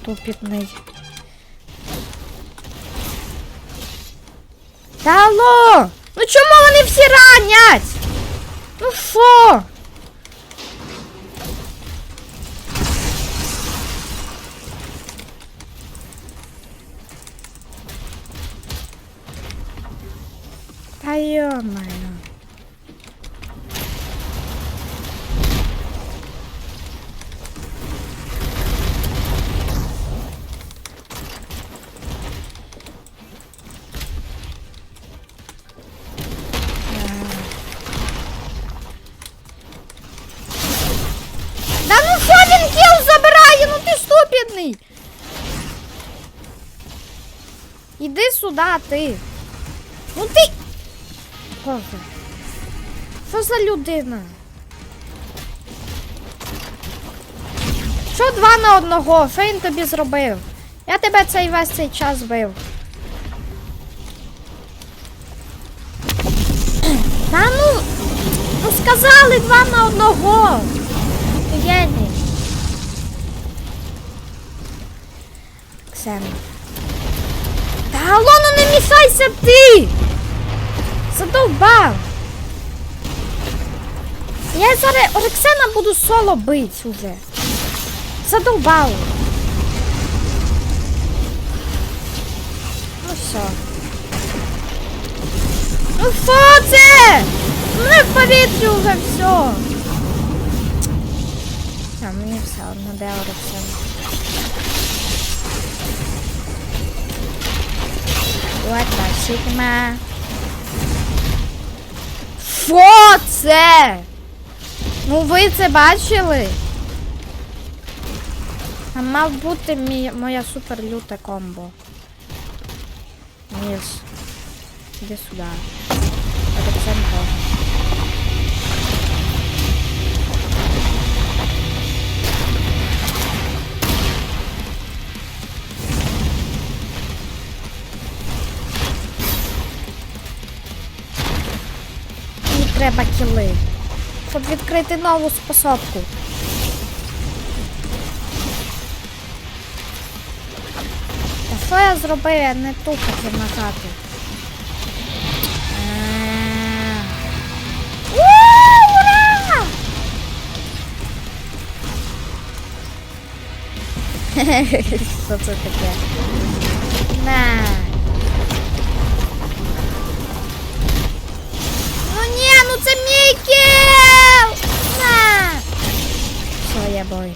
ступідний. Та алло! Ну чому вони всі ранять? Ну що? Та йо-моє. Сюди, ти. Ну ти. Боже. Що за людина? Що два на одного? Що він тобі зробив? Я тебе цей весь цей час бив. Та ну, ну сказали два на одного. Ти геній. Ксен. Алло, ну не мішайся ти! Задовбав! Я зараз Орексена буду соло бить уже. Задовбав. Ну все. Ну що це? Ми в повітрі вже все. А мені все одно де Орексен. The Sigma? Що це? Ну ви це бачили? А мав бути мій, моя супер люта комбо. Ніж. Іди сюди. А треба кіли. Щоб відкрити нову способку. Та що я зробив? Я не ту хотів нажати. Е. Ура! Що це таке? Ні, ну це мій